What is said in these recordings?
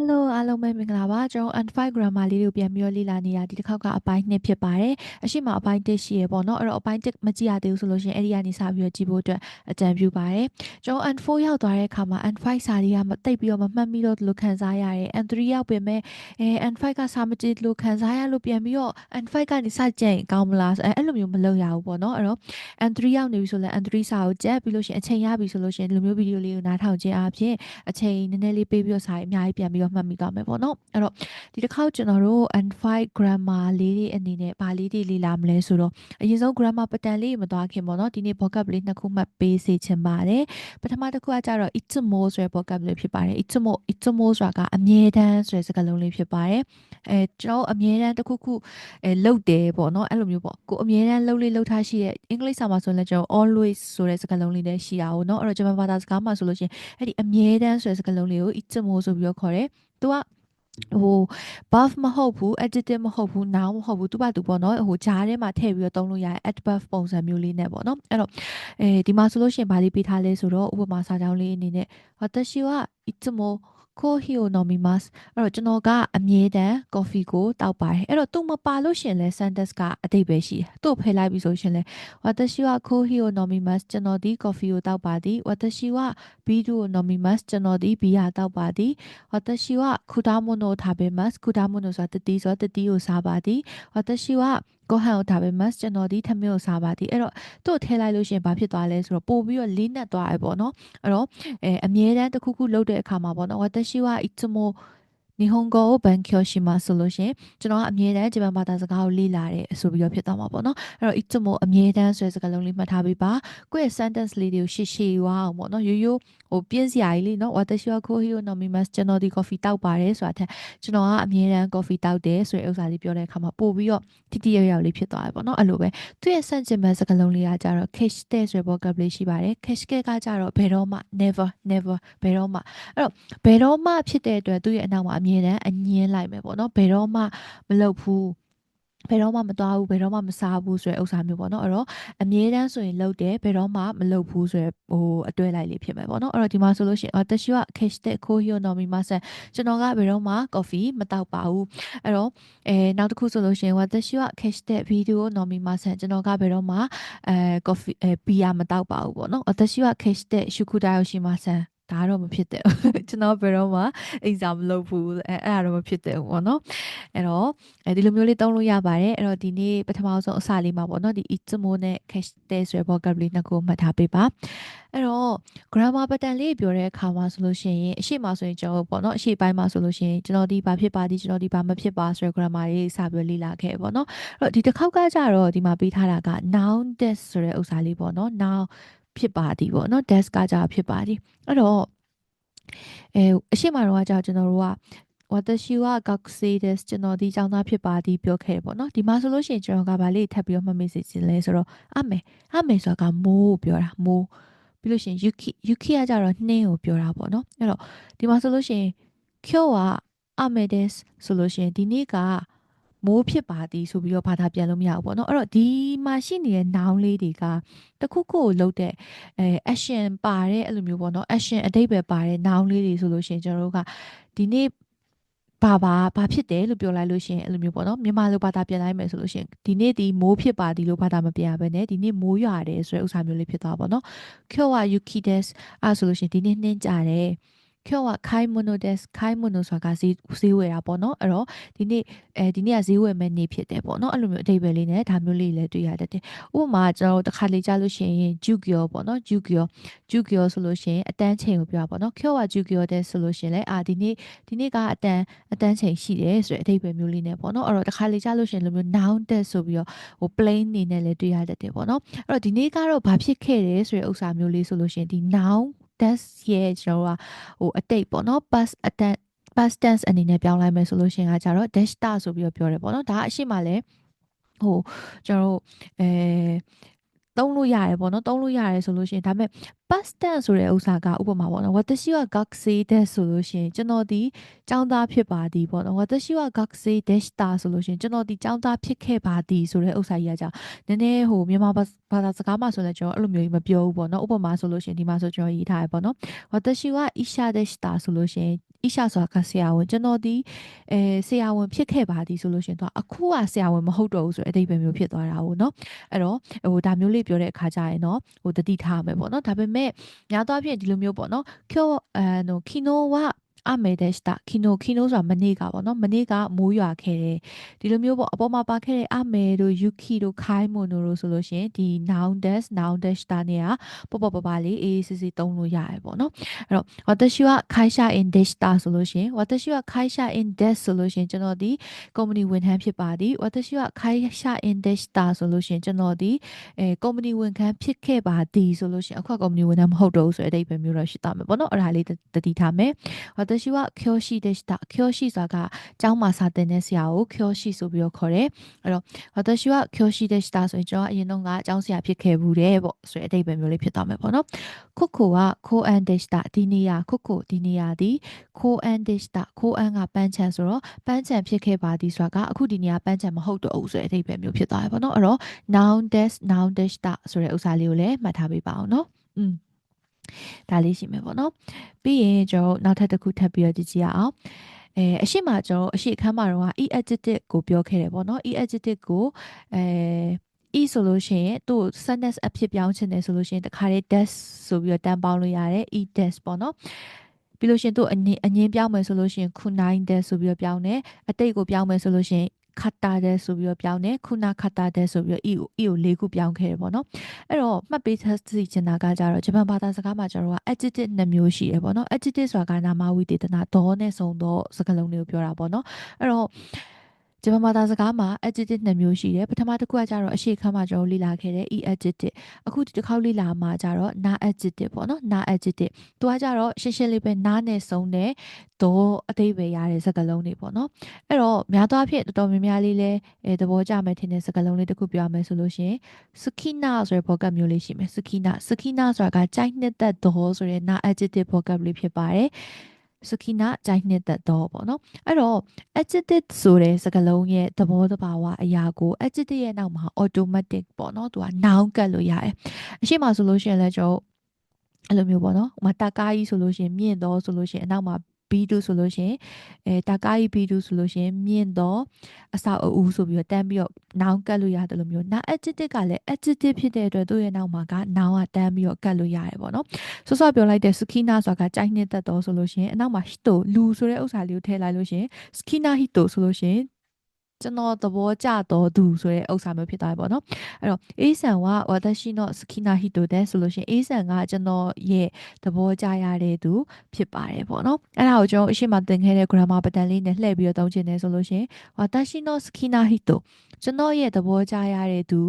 Hello အားလုံးပဲမင်္ဂလာပါကျွန်တော် N5 grammar လေးကိုပြန်ပြီးတော့လေ့လာနေတာဒီတစ်ခေါက်ကအပိုင်း2ဖြစ်ပါတယ်အရှိမအပိုင်း1ရှိရပေါ့နော်အဲ့တော့အပိုင်း1မကြည့်ရသေးဘူးဆိုလို့ရှိရင်အဲ့ဒီကနေစပြီးတော့ကြည့်ဖို့အတွက်အကြံပြုပါတယ်ကျွန်တော် N4 ရောက်သွားတဲ့အခါမှာ N5 စာတွေကမတိတ်ပြီးတော့မမှတ်မိတော့လို့ခံစားရတယ် N3 ရောက်ပြင်မဲ့အဲ N5 ကစာမကြည့်လို့ခံစားရလို့ပြန်ပြီးတော့ N5 ကနေစကြင်ကောင်းမလားအဲအဲ့လိုမျိုးမလုပ်ရဘူးပေါ့နော်အဲ့တော့ N3 ရောက်နေပြီဆိုလဲ N3 စာကိုကြက်ပြီးလို့ရှိရင်အချိန်ရပြီဆိုလို့ရှိရင်ဒီလိုမျိုးဗီဒီယိုလေးကိုနားထောင်ခြင်းအပြင်အချိန်နည်းနည်းလေးပေးပြီးတော့စာရေးအများကြီးပြန်ပြီးတော့မှတ်မိသွားမယ်ပေါ့နော်အဲ့တော့ဒီတစ်ခေါက်ကျွန်တော်တို့ N5 grammar လေးတွေအနေနဲ့ဗာလေးတွေလေ့လာမလဲဆိုတော့အရင်ဆုံး grammar ပတန်လေးမသွားခင်ပေါ့နော်ဒီနေ့ vocab လေးနှစ်ခုမှတ်ပေးစေချင်ပါတယ်ပထမတစ်ခုကကြတော့ itmo ဆိုတဲ့ vocab လေးဖြစ်ပါတယ် itmo itmo ဆိုတာကအမြဲတမ်းဆိုတဲ့စကားလုံးလေးဖြစ်ပါတယ်အဲကျွန်တော်အမြဲတမ်းတစ်ခုခုအဲလှုပ်တယ်ပေါ့နော်အဲ့လိုမျိုးပေါ့ကိုအမြဲတမ်းလှုပ်လေးလှုပ်ထားရှိရဲ့အင်္ဂလိပ်စာမှာဆိုရင်လည်းကျွန်တော် always ဆိုတဲ့စကားလုံးလေးလည်းရှိတာပေါ့နော်အဲ့တော့ဂျပန်ဘာသာစကားမှာဆိုလို့ရှိရင်အဲ့ဒီအမြဲတမ်းဆိုတဲ့စကားလုံးလေးကို itmo ဆိုပြီးတော့ခေါ်တယ် သူကဟို buff မဟုတ်ဘူး adjective မဟုတ်ဘူး noun မဟုတ်ဘူးသူ့ဘာသူပေါ့နော်ဟိုဂျားထဲမှာထည့်ပြီးတော့သုံးလို့ရတယ် adverb ပုံစံမျိုးလေးနဲ့ပေါ့နော်အဲ့တော့အဲဒီမှာဆိုလို့ရှိရင်ဗာလေးပေးထားလဲဆိုတော့ဥပမာစာကြောင်းလေးအနေနဲ့私はいつも ကိုဟီယိုနော်မီမတ်အဲ့တော့ကျွန်တော်ကအမြဲတမ်း coffee ကိုတောက်ပါတယ်အဲ့တော့သူမပါလို့ရှင်လဲ sentence ကအတိတ်ပဲရှိတယ်သူ့ဖယ်လိုက်ပြီဆိုရှင်လဲဝါတရှိဝကိုဟီယိုနော်မီမတ်ကျွန်တော်ဒီ coffee ကိုတောက်ပါသည်ဝါတရှိဝဘီဒူနော်မီမတ်ကျွန်တော်ဒီဘီယာတောက်ပါသည်ဝါတရှိဝခူဒါမိုနိုထားပေမတ်ခူဒါမိုနိုဆိုတာတတိဆိုတာတတိကိုစားပါသည်ဝါတရှိဝ ကိုဟန်ကိုဒါပဲမတ်ကျွန်တော်ဒီထမင်းကိုစားပါသည်အဲ့တော့သူ့ကိုထဲလိုက်လို့ရှိရင်ဘာဖြစ်သွားလဲဆိုတော့ပို့ပြီးတော့လေးနက်သွားတယ်ပေါ့နော်အဲ့တော့အဲအမြဲတမ်းတစ်ခုခုလုပ်တဲ့အခါမှာပေါ့နော်ဝါတရှိဝါအစ်တမို နီဟွန်ဂိုကိုဘန်ကျော်ရှိမှာဆိုလို့ရှင်ကျွန်တော်ကအမြဲတမ်းဂျပန်ဘာသာစကားကိုလေ့လာတယ်ဆိုပြီးတော့ဖြစ်သွားမှာပေါ့နော်အဲ့တော့ itsumo အမြဲတမ်းဆိုတဲ့စကားလုံးလေးမှတ်ထားပေးပါကိုယ့်ရဲ့ sentence လေးတွေကိုရှည်ရှည်ဝါအောင်ပေါ့နော်ရိုးရိုးဟိုပြင်းစရာကြီးလေးနော် watashi wa coffee no mimasu ကျွန်တော်ဒီ coffee တောက်ပါတယ်ဆိုတာထက်ကျွန်တော်ကအမြဲတမ်း coffee တောက်တယ်ဆိုတဲ့ဥစ္စာလေးပြောတဲ့အခါမှာပို့ပြီးတော့တိတိယောက်ယောက်လေးဖြစ်သွားတယ်ပေါ့နော်အဲ့လိုပဲသူ့ရဲ့ sentiment စကားလုံးလေးကကြတော့ cash တဲ့ဆိုတဲ့ vocab လေးရှိပါတယ် cash ကကြတော့ဘယ်တော့မှ never never ဘယ်တော့မှအဲ့တော့ဘယ်တော့မှဖြစ်တဲ့အတွက်သူ့ရဲ့အနောက်မှာအမြဲတမ်းအငင်းလိုက်မယ်ပေါ့နော်ဘယ်တော့မှမလုပ်ဘူးဘယ်တော့မှမသွားဘူးဘယ်တော့မှမစားဘူးဆိုတဲ့ဥစ္စာမျိုးပေါ့နော်အဲ့တော့အမြဲတမ်းဆိုရင်လုပ်တယ်ဘယ်တော့မှမလုပ်ဘူးဆိုတဲ့ဟိုအတွဲလိုက်လေးဖြစ်မယ်ပေါ့နော်အဲ့တော့ဒီမှာဆိုလို့ရှိရင်တက်ရှိက cash တဲ့ခိုးဟိုနော်မီမဆန်ကျွန်တော်ကဘယ်တော့မှ coffee မတောက်ပါဘူးအဲ့တော့အဲနောက်တစ်ခုဆိုလို့ရှိရင်ဝတက်ရှိက cash တဲ့ video နော်မီမဆန်ကျွန်တော်ကဘယ်တော့မှအဲ coffee အဲ beer မတောက်ပါဘူးပေါ့နော်တက်ရှိက cash တဲ့ shukudai ရှိမဆန် ဒါတော့မဖြစ်တဲ့ကျွန်တော်ဘယ်တော့မှ exam မလုပ်ဘူးအဲအဲ့ဒါတော့မဖြစ်တဲ့ဘူးပေါ့နော်အဲ့တော့အဲဒီလိုမျိုးလေးသုံးလို့ရပါတယ်အဲ့တော့ဒီနေ့ပထမဆုံးအစလေးမှာပေါ့နော်ဒီ itmo နဲ့ cache တဲ့ဆိုတဲ့ vocabulary နှစ်ခုမှတ်ထားပေးပါအဲ့တော့ grammar pattern လေးပြောတဲ့အခါမှာဆိုလို့ရှိရင်အရှိမဆိုရင်ကျွန်တော်ပေါ့နော်အရှိပိုင်းမှာဆိုလို့ရှိရင်ကျွန်တော်ဒီဘာဖြစ်ပါသည်ကျွန်တော်ဒီဘာမဖြစ်ပါဆိုတဲ့ grammar လေးစပြီးလေ့လာခဲ့ပေါ့နော်အဲ့တော့ဒီတစ်ခေါက်ကကြတော့ဒီမှာပေးထားတာက noun test ဆိုတဲ့ဥစ္စာလေးပေါ့နော် noun ဖြစ်ပါသည်ပေါ့နော် desk ကကြာဖြစ်ပါသည်အဲ့တော့အဲအရှိမတော့ကကြာကျွန်တော်တို့က私は学生ですကျွန်တော်ဒီကျောင်းသားဖြစ်ပါသည်ပြောခဲ့တယ်ပေါ့နော်ဒီမှာဆိုလို့ရှိရင်ကျွန်တော်ကဗာလေးထပ်ပြီးတော့မှတ်မိစေချင်လဲဆိုတော့အမေအမေဆိုတာကမိုးပြောတာမိုးပြီးလို့ရှိရင် yuki yuki ကကြတော့နှင်းကိုပြောတာပေါ့နော်အဲ့တော့ဒီမှာဆိုလို့ရှိရင်今日は雨ですဆိုလို့ရှိရင်ဒီနေ့က မိုးဖြစ်ပါသည်ဆိုပြီးတော့ဘာသာပြန်လို့မရဘူးပေါ့နော်အဲ့တော့ဒီမှာရှိနေတဲ့နောင်လေးတွေကတခုခုကိုလုပ်တဲ့အဲ action ပါတဲ့အဲ့လိုမျိုးပေါ့နော် action အတိတ်ပဲပါတဲ့နောင်လေးတွေဆိုလို့ရှိရင်ကျွန်တော်တို့ကဒီနေ့ဘာဘာဘာဖြစ်တယ်လို့ပြောလိုက်လို့ရှင်အဲ့လိုမျိုးပေါ့နော်မြန်မာလိုဘာသာပြန်လိုက်မယ်ဆိုလို့ရှင်ဒီနေ့ဒီမိုးဖြစ်ပါသည်လို့ဘာသာမပြန်ဘဲနဲ့ဒီနေ့မိုးရွာတယ်ဆိုတဲ့ဥစ္စာမျိုးလေးဖြစ်သွားပါတော့နော် Kyowa Yukides အဲ့ဆိုလို့ရှင်ဒီနေ့နှင်းကြတယ် 今日は買い物です買い物ဆိုတာကဈေးဈေးဝယ်တာပေါ့နော်အဲ့တော့ဒီနေ့အဲဒီနေ့ကဈေးဝယ်မဲ့နေ့ဖြစ်တယ်ပေါ့နော်အဲ့လိုမျိုးအဓိပ္ပာယ်လေးနဲ့ဒါမျိုးလေးလည်းတွေ့ရတတ်တယ်ဥပမာကျွန်တော်တို့တစ်ခါလေကြားလို့ရှိရင်ဂျူဂီယောပေါ့နော်ဂျူဂီယောဂျူဂီယောဆိုလို့ရှိရင်အတန်းချိန်ကိုပြောတာပေါ့နော်今日はဂျူဂီယောတဲ့ဆိုလို့ရှိရင်လည်းအာဒီနေ့ဒီနေ့ကအတန်းအတန်းချိန်ရှိတယ်ဆိုတဲ့အဓိပ္ပာယ်မျိုးလေးနဲ့ပေါ့နော်အဲ့တော့တစ်ခါလေကြားလို့ရှိရင်လိုမျိုး noun တဲ့ဆိုပြီးတော့ဟို plain နေနဲ့လည်းတွေ့ရတတ်တယ်ပေါ့နော်အဲ့တော့ဒီနေ့ကတော့ဘာဖြစ်ခဲ့တယ်ဆိုတဲ့ဥစ္စာမျိုးလေးဆိုလို့ရှိရင်ဒီ noun tense ရဲ့ကျွန်တော်ကဟိုအတိတ်ပေါ့နော် past tense past tense အနေနဲ့ပြောင်းလိုက်မယ်ဆိုလို့ရှိရင်ကကြတော့ dash တာဆိုပြီးတော့ပြောတယ်ပေါ့နော်ဒါအရှိမလဲဟိုကျွန်တော်တို့အဲ သုံးလို့ရတယ်ပေါ့နော်သုံးလို့ရတယ်ဆိုလို့ရှိရင်ဒါပေမဲ့ past tense ဆိုတဲ့ဥစ္စာကဥပမာပေါ့နော်私は学生ですဆိုလို့ရှိရင်ကျွန်တော်ဒီចောင်းသားဖြစ်ပါသည်ပေါ့နော်私は学生でしたဆိုလို့ရှိရင်ကျွန်တော်ဒီចောင်းသားဖြစ်ခဲ့ပါသည်ဆိုတဲ့ဥစ္စာကြီးကကြောင့်နည်းနည်းဟိုမြန်မာဘာသာစကားမှာဆိုလည်းကျွန်တော်အဲ့လိုမျိုးကြီးမပြောဘူးပေါ့နော်ဥပမာဆိုလို့ရှိရင်ဒီမှာဆိုကျွန်တော်ရေးထားရပေါ့နော်私は医者でしたဆိုလို့ရှိရင် isha ဆိုတာကဆရာဝန်ကျွန်တော်ဒီအဲဆရာဝန်ဖြစ်ခဲ့ပါသည်ဆိုလို့ရှင်သူကအခုကဆရာဝန်မဟုတ်တော့ဘူးဆိုတဲ့အတိတ်ပဲမျိုးဖြစ်သွားတာဟုတ်နော်အဲ့တော့ဟိုဒါမျိုးလေးပြောတဲ့အခါကျရင်တော့ဟိုတတိထားမယ်ပေါ့နော်ဒါပေမဲ့များသောအားဖြင့်ဒီလိုမျိုးပေါ့နော်ကျော်အဲနိုခီနိုဝ 雨でした昨日昨日ဆိုတာမနေ့ကပေါ့နော်မနေ့ကမိုးရွာခဲ့တယ်ဒီလိုမျိုးပေါ့အပေါ်မှာပါခဲ့တဲ့雨တို့ yuki တို့ kai mono တို့ဆိုလို့ရှိရင်ဒီ noun des noun des တာနေကပေါ့ပေါ့ပပလေးအေးစစ်စစ်သုံးလို့ရတယ်ပေါ့နော်အဲ့တော့私は会社員でしたဆိုလို့ရှိရင်私は会社員ですဆိုလို့ရှိရင်ကျွန်တော်ဒီကုမ္ပဏီဝန်ထမ်းဖြစ်ပါသည်私は会社員でしたဆိုလို့ရှိရင်ကျွန်တော်ဒီအဲကုမ္ပဏီဝန်ထမ်းဖြစ်ခဲ့ပါသည်ဆိုလို့ရှိရင်အခုကုမ္ပဏီဝန်ထမ်းမဟုတ်တော့ဘူးဆိုတဲ့အဓိပ္ပာယ်မျိုးတော့ရှိတာမယ်ပေါ့နော်အဲ့ဒါလေးတတိထားမယ်私 は教師でした教師ဆိုတာကကျောင်းမှာစာသင်တဲ့ဆရာကို教師ဆိုပြီးတော့ခေါ်တယ်အဲ့တော့私は教師でしたဆိုရင်ကျွန်တော်အရင်တော့ကကျောင်းဆရာဖြစ်ခဲ့ဘူးတဲ့ပေါ့ဆိုတဲ့အဓိပ္ပာယ်မျိုးလေးဖြစ်သွားမယ်ပေါ့နော်ခုခုကကိုအန်ဒしたဒီနေရာခုခုဒီနေရာဒီကိုအန်ဒしたကိုအန်ကပန်းချံဆိုတော့ပန်းချံဖြစ်ခဲ့ပါသည်ဆိုတာကအခုဒီနေရာပန်းချံမဟုတ်တော့ဘူးဆိုတဲ့အဓိပ္ပာယ်မျိုးဖြစ်သွားတယ်ပေါ့နော်အဲ့တော့ noun des noun desta ဆိုတဲ့ဥစ္စာလေးကိုလည်းမှတ်ထားပေးပါအောင်နော်อืม ဒါလေးရှိမယ်ပေါ့နော်ပြီးရင်ကျွန်တော်နောက်ထပ်တစ်ခုထပ်ပြီးတော့ကြည့်ကြည့်ရအောင်အဲအရှိမကျွန်တော်အရှိအခန်းမှာတော့ e adjective ကိုပြောခဲ့တယ်ပေါ့နော် e adjective ကိုအဲ e ဆိုလို့ရှိရင်သူ့ sentence အဖြစ်ပြောင်းချင်တယ်ဆိုလို့ရှိရင်တခါတည်း des ဆိုပြီးတော့တန်းပေါင်းလို့ရတယ် e des ပေါ့နော်ပြီးလို့ရှိရင်သူ့အငင်းအငင်းပြောင်းမယ်ဆိုလို့ရှိရင် ku nine des ဆိုပြီးတော့ပြောင်းတယ်အတိတ်ကိုပြောင်းမယ်ဆိုလို့ရှိရင် ခတ်တာတဲ့ဆိုပြီးတော့ပြောင်းတယ်ခုနခတ်တာတဲ့ဆိုပြီးတော့ e ကို e ကို၄ခုပြောင်းခဲ့တယ်ပေါ့နော်အဲ့တော့မှတ်ပေးသိချင်တာကကြတော့ဂျပန်ဘာသာစကားမှာကျတော့ adjective နှစ်မျိုးရှိတယ်ပေါ့နော် adjective ဆိုတာကနာမဝိသေသနာဒေါနဲ့ဆုံတော့စကားလုံးတွေကိုပြောတာပေါ့နော်အဲ့တော့ ဂျပန်ဘာသာစကားမှာ adjective နှစ်မျိုးရှိတယ်ပထမတစ်ခုကကြတော့အရှိခမ်းမှာကျွန်တော်လေ့လာခဲ့တဲ့ e adjective အခုဒီတစ်ခေါက်လေ့လာမှာကြတော့ na adjective ပေါ့နော် na adjective သူကကြတော့ရှင်းရှင်းလေးပဲ na နဲ့ဆုံးတဲ့တော့အသေးပဲရတဲ့စကားလုံးတွေပေါ့နော်အဲ့တော့များသောအားဖြင့်တော်တော်များများလေးလဲအဲသဘောကျမယ်ထင်တဲ့စကားလုံးလေးတစ်ခုပြောရမယ်ဆိုလို့ရှိရင် skina ဆိုတဲ့ vocab မျိုးလေးရှိမယ် skina skina ဆိုတာကကြိုက်နှစ်သက်တော့ဆိုတဲ့ na adjective vocab လေးဖြစ်ပါတယ် စခိနာကြိုက်နှစ်သက်တော့ပေါ့နော်အဲ့တော့ adjective ဆိုတဲ့စကားလုံးရဲ့သဘောတဘာဝအရာကို adjective ရဲ့နောက်မှာ automatic ပေါ့နော်သူက noun ကတ်လို့ရတယ်အရှိမဆိုလို့ရှိရင်လည်းကျွန်တော်အဲ့လိုမျိုးပေါ့နော်ဟိုမှာတကားကြီးဆိုလို့ရှိရင်မြင့်တော့ဆိုလို့ရှိရင်အနောက်မှာ B2 ဆိုလို့ရှင်အဲတာကားကြီး B2 ဆိုလို့ရှင်မြင့်တော့အဆောက်အဦဆိုပြီးတော့တန်းပြီးတော့ noun ကတ်လို့ရတယ်လို့မျိုး now adjective ကလည်း adjective ဖြစ်တဲ့အတွက်သူ့ရဲ့နောက်မှာက noun ကတန်းပြီးတော့ကတ်လို့ရတယ်ပေါ့နော်ဆော့ဆော့ပြောလိုက်တဲ့ skina ဆိုတာကကြိုက်နှစ်သက်တော့ဆိုလို့ရှင်အနောက်မှာ hito လူဆိုတဲ့ဥစ္စာလေးကိုထည့်လိုက်လို့ရှင် skina hito ဆိုလို့ရှင် ကျွန်တော်သဘောကျတော်သူဆိုတဲ့ဥစ္စာမျိုးဖြစ်သွားပြီပေါ့နော်အဲ့တော့ A ဆန်ကဝါဒရှိနော့စခိနာဟီတိုတဲ့ဆိုလို့ရှိရင် A ဆန်ကကျွန်တော်ရဲ့သဘောကျရတဲ့သူဖြစ်ပါတယ်ပေါ့နော်အဲ့ဒါကိုကျွန်တော်အရှိမသင်ခဲ့တဲ့ grammar pattern လေးနဲ့လှည့်ပြီးတော့သုံးချင်တယ်ဆိုလို့ရှိရင်ဝါဒရှိနော့စခိနာဟီတိုကျွန်တော်ရဲ့သဘောကျရတဲ့သူ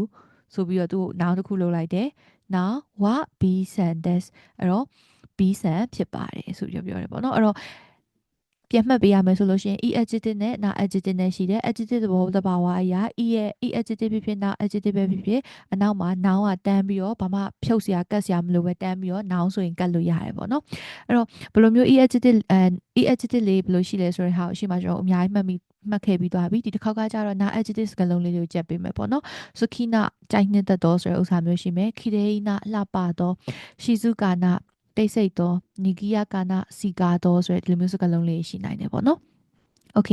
ဆိုပြီးတော့သူ့နောက်တစ်ခုလုပ်လိုက်တယ် now what B ဆန် des အဲ့တော့ B ဆန်ဖြစ်ပါတယ်ဆိုပြီးပြောတယ်ပေါ့နော်အဲ့တော့ ပြန်မှတ်ပေးရမယ်ဆိုလို့ရှိရင် e adjective နဲ့ na adjective နဲ့ရှိတယ် adjective သဘောတဘာဝအရာ e ရဲ့ e adjective ဖြစ်ဖြစ် na adjective ပဲဖြစ်ဖြစ်အနောက်မှာ noun ကတန်းပြီးတော့ဘာမှဖြုတ်စရာကတ်စရာမလိုပဲတန်းပြီးတော့ noun ဆိုရင်ကတ်လို့ရတယ်ပေါ့နော်အဲ့တော့ဘယ်လိုမျိုး e adjective အဲ e adjective လေးဘယ်လိုရှိလဲဆိုတဲ့ဟာကိုအရှိမကျွန်တော်အများကြီးမှတ်မိမှတ်ခဲ့ပြီးသွားပြီဒီတစ်ခေါက်ကကျတော့ na adjective စကားလုံးလေးတွေကိုကြက်ပေးမယ်ပေါ့နော် sukina ကြိုက်နှစ်သက်တော့ဆိုတဲ့ဥစ္စာမျိုးရှိမယ် kireina လှပတော့ shizukana တိတ်ဆိတ်သောနီဂီယာကာနာစီကာသောဆိုတဲ့ဒီလိုမျိုးစကားလုံးလေးရှိနိုင်တယ်ပေါ့နော်โอเค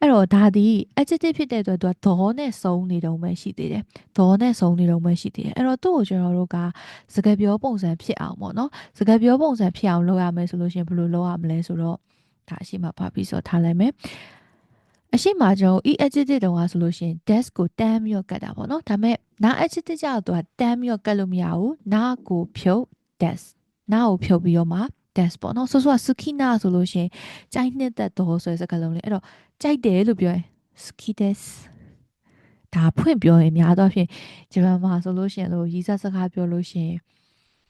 အဲ့တော့ဒါဒီ adjective ဖြစ်တဲ့အတွက်သူကဒေါနဲ့စုံနေတုံပဲရှိသေးတယ်ဒေါနဲ့စုံနေတုံပဲရှိသေးတယ်အဲ့တော့သူ့ကိုကျွန်တော်တို့ကစကားပြောပုံစံဖြစ်အောင်ပေါ့နော်စကားပြောပုံစံဖြစ်အောင်လုပ်ရမယ်ဆိုလို့ရှိရင်ဘယ်လိုလုပ်ရမလဲဆိုတော့ဒါအရှိမပါပြီးဆိုထားလိုက်မယ်အရှိမကျွန်တော် e adjective တုံးอ่ะဆိုလို့ရှိရင် desk ကိုတန်းပြီးတော့ကတ်တာပေါ့နော်ဒါပေမဲ့ na adjective ကျတော့သူကတန်းပြီးတော့ကတ်လို့မရဘူး na ကိုဖြုတ် desk နားကိုဖြုတ်ပြီးတော့မှ des ပေါ့နော်ဆိုဆိုက sukina ဆိုလို့ရှင်ကြိုက်နှစ်သက်တော်ဆိုတဲ့စကားလုံးလေးအဲ့တော့ကြိုက်တယ်လို့ပြောရင် suki des ဒါဖွင့်ပြောရင်များသောဖြင့်ဂျပန်မှာဆိုလို့ရှင်လို့ရီးစားစကားပြောလို့ရှင်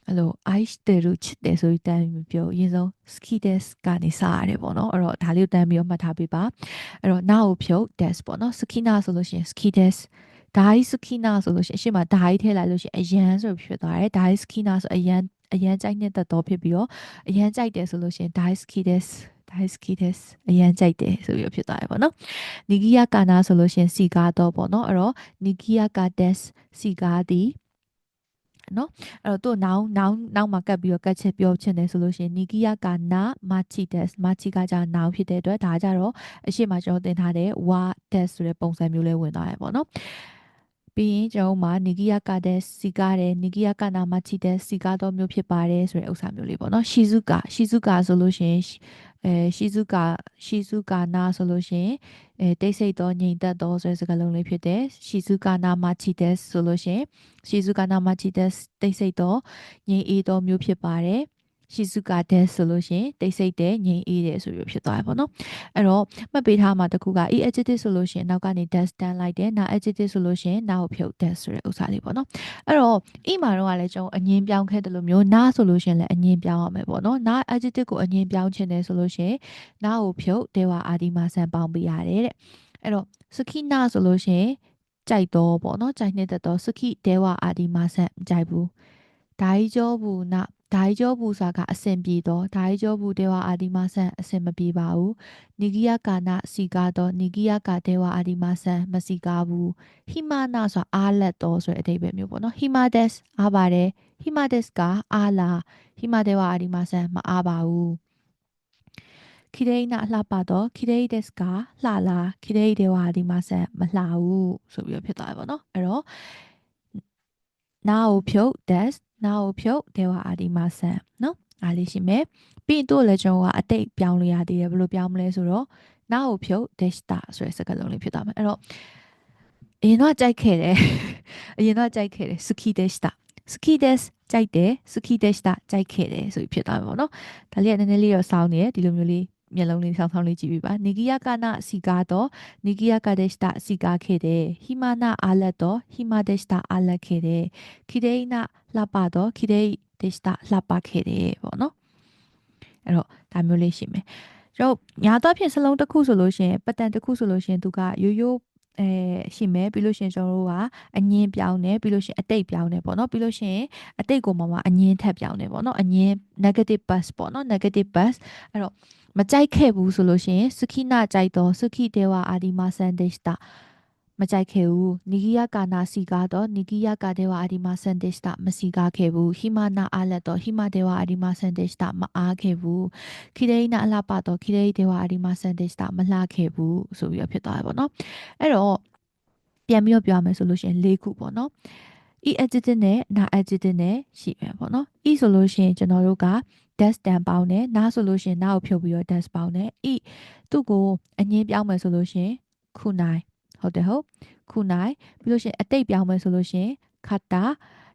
အဲ့လို ice တယ်လို့ချစ်တယ်ဆိုပြီးတန်းပြီးပြောအရင်ဆုံး ski des ကနေစရတယ်ပေါ့နော်အဲ့တော့ဒါလေးကိုတန်းပြီးတော့မှတ်ထားပေးပါအဲ့တော့နားကိုဖြုတ် des ပေါ့နော် sukina ဆိုလို့ရှင် ski des ဒိုင်းစခိနာဆိုလို့ရှိရင်အရှိမဒိုင်းထည့်လိုက်လို့ရှိရင်အရန်ဆိုဖြစ်သွားတယ်ဒိုင်းစခိနာဆိုအရန် အရန်ကြိုက်နေတဲ့တော့ဖြစ်ပြီးတော့အရန်ကြိုက်တယ်ဆိုလို့ရှိရင် daisuki des daisuki des အရန်ကြိုက်တယ်ဆိုပြီးဖြစ်သွားတယ်ပေါ့နော်နီဂီယာကာနာဆိုလို့ရှိရင်စီကာတော့ပေါ့နော်အဲ့တော့နီဂီယာကာ des စီကာသည်နော်အဲ့တော့သူ့နောင်နောင်နောက်မှာကတ်ပြီးတော့ကတ်ချက်ပြောချင်တယ်ဆိုလို့ရှိရင်နီဂီယာကနာမာချီတက်မာချီကကြာနောင်ဖြစ်တဲ့အတွက်ဒါကြတော့အရှိမကျွန်တော်သင်ထားတဲ့ဝါတက်ဆိုတဲ့ပုံစံမျိုးလေးဝင်သွားရပေါ့နော် ပြီးရင်ကျွန်တော်မှာနီဂီယာကတဲ့စီကားတယ်နီဂီယာကနာမချီတဲ့စီကားတော့မျိုးဖြစ်ပါတယ်ဆိုတဲ့ဥစ္စာမျိုးလေးပေါ့နော်ရှီဇုကာရှီဇုကာဆိုလို့ရှိရင်အဲရှီဇုကာရှီဇုကာနာဆိုလို့ရှိရင်အဲတိတ်ဆိတ်တော့ငြိမ်သက်တော့ဆိုတဲ့စကားလုံးလေးဖြစ်တယ်ရှီဇုကာနာမချီတဲ့ဆိုလို့ရှိရင်ရှီဇုကာနာမချီတဲ့တိတ်ဆိတ်တော့ငြိမ်အေးတော့မျိုးဖြစ်ပါတယ် ရှီဇုကာတဲ့ဆိုလို့ရှိရင်တိတ်ဆိတ်တဲ့ငြိမ်အေးတယ်ဆိုပြီးဖြစ်သွားတယ်ပေါ့နော်အဲ့တော့မှတ်ပေးထားမှာတခုက e adjective ဆိုလို့ရှိရင်နောက်ကနေ dash တန်းလိုက်တယ် now adjective ဆိုလို့ရှိရင် now ဖြုတ် dash ဆိုတဲ့ဥစ္စာလေးပေါ့နော်အဲ့တော့ e မှာတော့ကလည်းကျွန်တော်အငင်းပြောင်းခဲ့တယ်လို့မျိုး now ဆိုလို့ရှိရင်လည်းအငင်းပြောင်းရမယ်ပေါ့နော် now adjective ကိုအငင်းပြောင်းချင်တယ်ဆိုလို့ရှိရင် now ကိုဖြုတ် dewa adi မှာဆန်ပေါင်းပေးရတယ်တဲ့အဲ့တော့ skina ဆိုလို့ရှိရင်ကြိုက်တော့ပေါ့နော်ကြိုက်နေတဲ့တော့ ski dewa adi မှာဆန်မကြိုက်ဘူးဒါကြီးကျော်ဘူးနာ ဒိုင်ကျောဘူးစာကအဆင်ပြေတော့ဒိုင်ကျောဘူးတေဝအာဒီမဆန်အဆင်မပြေပါဘူးနီဂီယကာနာစီကာတော့နီဂီယကာတေဝအာဒီမဆန်မစီကာဘူးဟီမာနာဆိုအားလက်တော့ဆိုတဲ့အဓိပ္ပာယ်မျိုးပေါ့နော်ဟီမာဒက်စ်အားပါတယ်ဟီမာဒက်စ်ကအားလာဟီမာတေဝအာဒီမဆန်မအားပါဘူးခိဒေနာလှပတော့ခိဒေဒက်စ်ကလှလာခိဒေဒေဝါဒီမဆန်မလှဘူးဆိုပြီးတော့ဖြစ်သွားတယ်ပေါ့နော်အဲ့တော့နာကိုဖြုတ် des နာကိုဖြုတ်ဒေဝအာဒီမဆန်နော်အားလေးရှိမယ်ပြီးရင်တို့လည်းကျွန်တော်ကအတိတ်ပြောင်းလို့ရသေးတယ်ဘယ်လိုပြောင်းမလဲဆိုတော့နာကိုဖြုတ် deshta ဆိုတဲ့စကားလုံးလေးဖြစ်သွားမယ်အဲ့တော့အရင်တော့ကြိုက်ခဲ့တယ်အရင်တော့ကြိုက်ခဲ့တယ် suki deshta suki des ကြိုက်တယ် suki deshta ကြိုက်ခဲ့တယ်ဆိုပြီးဖြစ်သွားမယ်ပေါ့နော်ဒါလေးကနည်းနည်းလေးတော့စောင်းနေတယ်ဒီလိုမျိုးလေး မျက်လုံးလေးဆောင်းဆောင်းလေးကြည့်ပြီးပါနီဂီယာကနာစီကာတော့နီဂီယာကဒက်စတာစီကာခဲ့တယ်ဟီမာနာအာလက်တော့ဟီမာဒက်စတာအာလက်ခဲ့တယ်ခိဒေနာလှပတော့ခိဒေဒက်စတာလှပခဲ့တယ်ပေါ့နော်အဲ့တော့ဒါမျိုးလေးရှိမယ်ကျွန်တော်ညာတော့ဖြစ်စလုံးတစ်ခုဆိုလို့ရှိရင်ပတ်တန်တစ်ခုဆိုလို့ရှိရင်သူကရိုးရိုးအဲရှိမယ်ပြီးလို့ရှိရင်ကျွန်တော်တို့ကအငင်းပြောင်းတယ်ပြီးလို့ရှိရင်အတိတ်ပြောင်းတယ်ပေါ့နော်ပြီးလို့ရှိရင်အတိတ်ကိုမှမအငင်းထက်ပြောင်းတယ်ပေါ့နော်အငင်း negative bus ပေါ့နော် negative bus အဲ့တော့ မကြိုက်ခဲ့ဘူးဆိုလို့ရှိရင်စခိနာကြိုက်တော့စခိတေဝအာဒီမာဆန်ဒက်စတာမကြိုက်ခဲ့ဘူးနီဂီယာကာနာစီကာတော့နီဂီယာကာဒေဝအာဒီမာဆန်ဒက်စတာမစီကာခဲ့ဘူးဟီမာနာအားလက်တော့ဟီမာဒေဝအာဒီမာဆန်ဒက်စတာမအားခဲ့ဘူးခိဒေနာအလှပတော့ခိဒေဒေဝအာဒီမာဆန်ဒက်စတာမလှခဲ့ဘူးဆိုပြီးတော့ဖြစ်သွားတယ်ပေါ့နော်အဲ့တော့ပြန်ပြီးတော့ပြောရမယ်ဆိုလို့ရှိရင်၄ခုပေါ့နော် e adjective နဲ့ na adjective နဲ့ရှိမယ်ပေါ့နော် e ဆိုလို့ရှိရင်ကျွန်တော်တို့က dash တန်ပေါင်းတယ်နားဆိုလို့ရှိရင်နားကိုဖြုတ်ပြီးတော့ dash ပေါင်းတယ် e သူ့ကိုအငင်းပြောင်းမယ်ဆိုလို့ရှိရင်ခုနိုင်ဟုတ်တယ်ဟုတ်ခုနိုင်ပြီးလို့ရှိရင်အတိတ်ပြောင်းမယ်ဆိုလို့ရှိရင်ခတ်တာ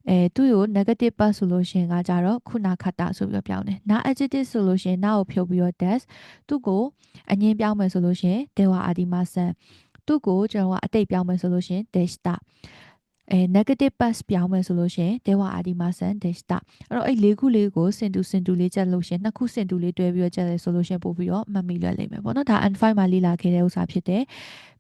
အဲသူ့ကို negative part ဆိုလို့ရှိရင်ကကြတော့ခုနာခတ်တာဆိုပြီးတော့ပြောင်းတယ်နာ adjective ဆိုလို့ရှိရင်နားကိုဖြုတ်ပြီးတော့ dash သူ့ကိုအငင်းပြောင်းမယ်ဆိုလို့ရှိရင်ဒေဝအာဒီမဆန်သူ့ကိုကျွန်တော်ကအတိတ်ပြောင်းမယ်ဆိုလို့ရှိရင် dash တာ အဲ negative pass ပြောင်းမယ်ဆိုလို့ရှင်ဒေဝအာဒီမာဆန်ဒေစတာအဲ့တော့အဲ့လေးခုလေးကိုစင်တူစင်တူလေးချက်လို့ရှင်နှစ်ခုစင်တူလေးတွဲပြီးတော့ချက်လဲဆိုလို့ရှင်ပို့ပြီးတော့မှတ်မိလွယ်လိမ့်မယ်ပေါ့နော်ဒါ N5 မှာလေ့လာခဲ့တဲ့ဥစ္စာဖြစ်တယ်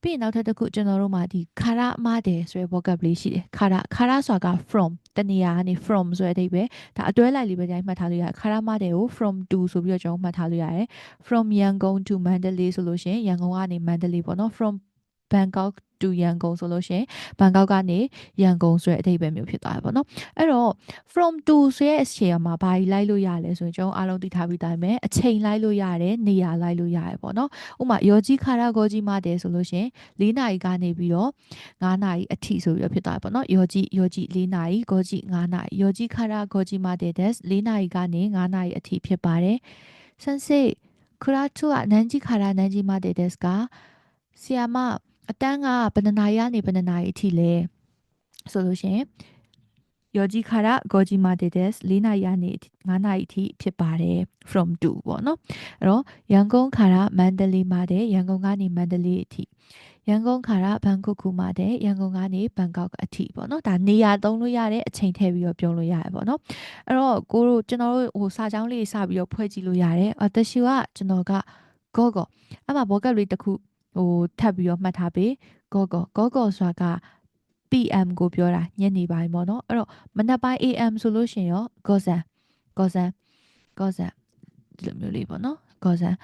ပြီးရင်နောက်ထပ်တစ်ခုကျွန်တော်တို့မှာဒီခါရမတယ်ဆိုတဲ့ vocab လေးရှိတယ်ခါရခါရဆိုတာက from တနေရာကနေ from ဆိုတဲ့အဓိပ္ပာယ်ဒါအတွဲလိုက်လေးပဲတိုင်းမှတ်ထားလို့ရတယ်ခါရမတယ်ကို from to ဆိုပြီးတော့ကျွန်တော်မှတ်ထားလို့ရတယ် from Yangon to Mandalay ဆိုလို့ရှင်ရန်ကုန်ကနေ Mandalay ပေါ့နော် from Bangkok တူရန်ကုန်ဆိုလို့ရှင်ဘန်ကောက်ကနေရန်ကုန်ဆိုတဲ့အဓိပ္ပာယ်မျိုးဖြစ်သွားတယ်ပေါ့နော်အဲ့တော့ from to ဆိုရဲ့အချိန်မှာဘာကြီးလိုက်လို့ရလဲဆိုရင်ကျွန်တော်အားလုံးသိထားပြီးသားပဲအချိန်လိုက်လို့ရတယ်နေရာလိုက်လို့ရတယ်ပေါ့နော်ဥပမာယောကြီးခါရဂောကြီးမတယ်ဆိုလို့ရှင်၄နာရီကနေပြီးတော့9နာရီအထိဆိုပြီးတော့ဖြစ်သွားတယ်ပေါ့နော်ယောကြီးယောကြီး၄နာရီဂောကြီး9နာရီယောကြီးခါရဂောကြီးမတယ်တဲ့၄နာရီကနေ9နာရီအထိဖြစ်ပါတယ်ဆန်စေခရာချူအနန်ကြီးခါရနန်ကြီးမတယ်တဲ့ကဆီယာမ အတန်းကဘယ်နှနာရီကနေဘယ်နှနာရီအထိလဲဆိုလို့ရှင်ယောဂျီခါရဂောဂျီမာတေဒက်၄နာရီကနေ9နာရီအထိဖြစ်ပါတယ် from to ပေါ့နော်အဲ့တော့ရန်ကုန်ခါရမန္တလေးမှာတဲ့ရန်ကုန်ကနေမန္တလေးအထိရန်ကုန်ခါရဘန်ကုတ်ကူမှာတဲ့ရန်ကုန်ကနေဘန်ကောက်အထိပေါ့နော်ဒါနေရာသုံးလို့ရတဲ့အချိန်ထည့်ပြီးတော့ပြောလို့ရတယ်ပေါ့နော်အဲ့တော့ကိုတို့ကျွန်တော်တို့ဟိုစာကြောင်းလေးစပြီးတော့ဖွဲ့ကြည့်လို့ရတယ်အတရှိကကျွန်တော်ကဂောဂောအဲ့မှာဘောကပ်လေးတစ်ခု ဟိုထပ်ပြီးတော့မှတ်ထားပေးကောကောကောကောဆိုတာက PM ကိုပြောတာညနေပိုင်းပေါ့နော်အဲ့တော့မနက်ပိုင်း AM ဆိုလို့ရှင်ရောဂောဇန်ဂောဇန်ဂောဇန်ဒီလိုမျိုးလေးပေါ့နော်ဂောဇန်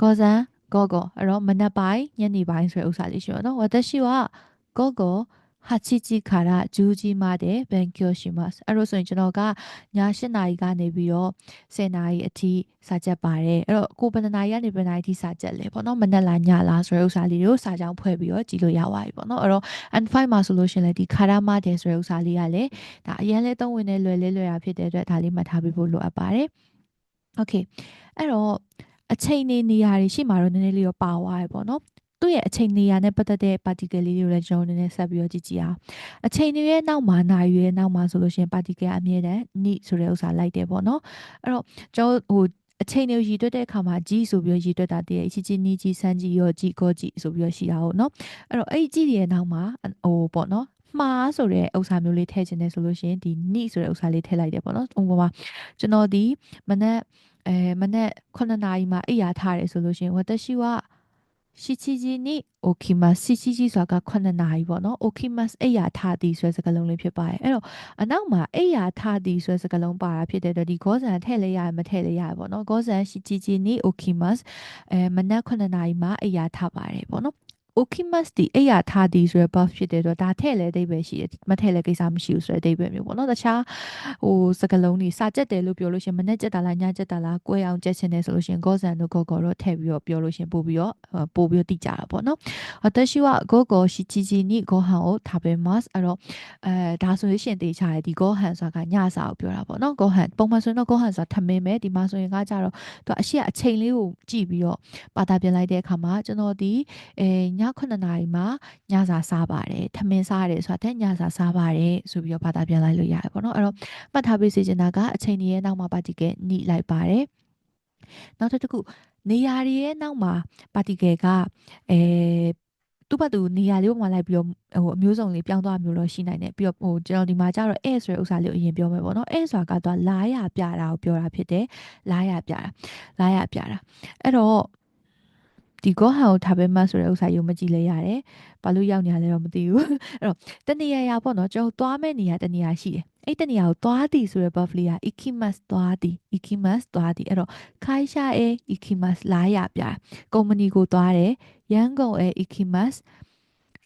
ဂောဇန်ဂောဂောအဲ့တော့မနက်ပိုင်းညနေပိုင်းဆိုတဲ့ဥစ္စာလေးရှိရောနော်ဝတ်ရှိကဂောဂော ဟာချီချီခါရဂျူဂျီမာတဲ့ဘန်ကျိုရှိမတ်အဲ့လိုဆိုရင်ကျွန်တော်ကည8နာရီကနေပြီးတော့10နာရီအထိစာချက်ပါတယ်အဲ့တော့ကိုဘယ်နှနာရီကနေဘယ်နှနာရီအထိစာချက်လဲပေါ့နော်မနက်လားညလားဆိုတဲ့ဥစ္စာလေးတွေကိုစာကြောင်းဖွဲ့ပြီးတော့ကြည့်လို့ရသွားပြီပေါ့နော်အဲ့တော့ N5 မှာဆိုလို့ရှိရင်လည်းဒီခါရမတဲ့ဆိုတဲ့ဥစ္စာလေးကလည်းဒါအရင်လဲသုံးဝင်နေလွယ်လေးလွယ်တာဖြစ်တဲ့အတွက်ဒါလေးမှတ်ထားပေးဖို့လိုအပ်ပါတယ်โอเคအဲ့တော့အချိန်နေနေရာတွေရှိမှတော့နည်းနည်းလေးတော့ပါသွားရပေါ့နော် သူ့ရဲ့အချိန်နေရာနဲ့ပတ်သက်တဲ့ particle လေးတွေကိုလည်းကျွန်တော်နည်းနည်းဆက်ပြီးတော့ကြည့်ကြည့်အောင်အချိန်တွေရဲ့နောက်မှာနာရီရဲ့နောက်မှာဆိုလို့ရှိရင် particle အမြဲတမ်း neat ဆိုတဲ့ဥစ္စာလိုက်တယ်ပေါ့နော်အဲ့တော့ကျွန်တော်ဟိုအချိန်တွေရည်တွက်တဲ့အခါမှာကြီးဆိုပြီးရည်တွက်တာတည်းအချီချင်းနီးကြီးစမ်းကြီးရောကြီးကောကြီးဆိုပြီးရှိတာဟုတ်နော်အဲ့တော့အဲ့ဒီကြီးရဲ့နောက်မှာဟိုပေါ့နော်မှားဆိုတဲ့ဥစ္စာမျိုးလေးထည့်ခြင်းနဲ့ဆိုလို့ရှိရင်ဒီ neat ဆိုတဲ့ဥစ္စာလေးထည့်လိုက်တယ်ပေါ့နော်ဥပမာကျွန်တော်ဒီမနက်အဲမနက်9နာရီမှာအိယာထားတယ်ဆိုလို့ရှိရင်ဝတရှိဝ 7時に起きます7時ဆိုတာက9နာရီပေါ့နော်起きますအိယာထသည်ဆိုတဲ့စကားလုံးလေးဖြစ်ပါတယ်အဲ့တော့အနောက်မှာအိယာထသည်ဆိုတဲ့စကားလုံးပါတာဖြစ်တဲ့အတွက်ဒီခေါဇန်ထည့်လဲရမထည့်လဲရပေါ့နော်ခေါဇန်7時に起きますအဲမနက်9နာရီမှာအိယာထပါတယ်ပေါ့နော် okimas ဒီအိယာထားဒီဆိုရယ် buff ဖြစ်တယ်ဆိုတော့ဒါထည့်လဲအဓိပ္ပာယ်ရှိတယ်မထည့်လဲကိစ္စမရှိဘူးဆိုတဲ့အဓိပ္ပာယ်မျိုးပေါ့နော်တခြားဟိုစကလုံးတွေစာကြက်တယ်လို့ပြောလို့ရှင်မနဲ့ကြက်တာလားညကြက်တာလားကွဲအောင်ကြက်ချင်တယ်ဆိုလို့ရှင် gosan တို့ gogo တော့ထည့်ပြီးတော့ပြောလို့ရှင်ပို့ပြီးတော့ပို့ပြီးတော့တိကြတာပေါ့နော်私は gogo ရှိချီချီနီ gohan ကိုထားပေး mas အဲ့တော့အဲဒါဆိုလို့ရှင်တေချာတယ်ဒီ gohan ဆိုတာကညစာကိုပြောတာပေါ့နော် gohan ပုံမှန်ဆိုရင်တော့ gohan ဆိုတာထမင်းပဲဒီမှာဆိုရင်ကကြတော့သူအရှိကအချိန်လေးကိုကြည့်ပြီးတော့ပါတာပြန်လိုက်တဲ့အခါမှာကျွန်တော်ဒီအဲည9နာရီမှာညစာစားပါတယ်ထမင်းစားရတယ်ဆိုတာတဲ့ညစာစားပါတယ်ဆိုပြီးတော့ဘာသာပြန်လိုက်လို့ရတယ်ပေါ့နော်အဲ့တော့မှတ်ထားပေးစေချင်တာကအချိန်ကြီးရဲ့နောက်မှာပါတီကဲညှိလိုက်ပါတယ်နောက်တစ်ခုနေရာတွေရဲ့နောက်မှာပါတီကဲကအဲသူ့ဘက်သူနေရာလေးပေါ်မှာလိုက်ပြီးတော့ဟိုအမျိုးစုံလေးပြောင်းသွားမျိုးလို့ရှိနိုင်တယ်ပြီးတော့ဟိုကျွန်တော်ဒီမှာကျတော့ A ဆိုတဲ့ဥစ္စာလေးကိုအရင်ပြောမယ်ပေါ့နော် A ဆိုတာကတော့လာရပြတာကိုပြောတာဖြစ်တယ်လာရပြတာလာရပြတာအဲ့တော့ ဒီကောဟန်ကိုထားပေးမှဆိုတဲ့ဥစ္စာယုံမကြည့်လဲရတယ်ဘာလို့ရောက်နေရလဲတော့မသိဘူးအဲ့တော့တနေရာရာပေါ့နော်ကျွန်တော်သွားမဲ့နေရာတနေရာရှိတယ်အဲ့တနေရာကိုသွားသည်ဆိုတဲ့ buff လေးက ikimas သွားသည် ikimas သွားသည်အဲ့တော့ခိုင်ရှာအဲ ikimas လာရပြကုမ္ပဏီကိုသွားတယ်ရန်ကုန်အဲ ikimas